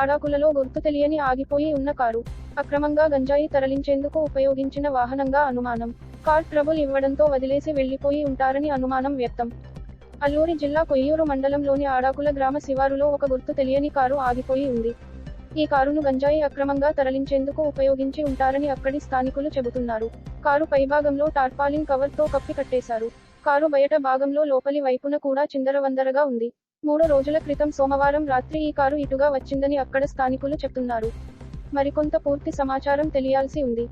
ఆడాకులలో గుర్తు తెలియని ఆగిపోయి ఉన్న కారు అక్రమంగా గంజాయి తరలించేందుకు ఉపయోగించిన వాహనంగా అనుమానం. కార్ ట్రబుల్ ఇవ్వడంతో వదిలేసి వెళ్ళిపోయి ఉంటారని అనుమానం వ్యక్తం. అల్లూరి జిల్లా కొయ్యూరు మండలంలోని ఆడాకుల గ్రామ శివారులో ఒక గుర్తు తెలియని కారు ఆగిపోయి ఉంది. ఈ కారును గంజాయి అక్రమంగా తరలించేందుకు ఉపయోగించి ఉంటారని అక్కడి స్థానికులు చెబుతున్నారు. కారు పైభాగంలో టార్పాలిన్ కవర్తో కప్పి కట్టేశారు. కారు బయట భాగంలో లోపలి వైపున కూడా చిందరవందరగా ఉంది. మూడు రోజుల క్రితం సోమవారం రాత్రి ఈ కారు ఇటుగా వచ్చిందని అక్కడ స్థానికులు చెప్తున్నారు. మరికొంత పూర్తి సమాచారం తెలియాల్సి ఉంది.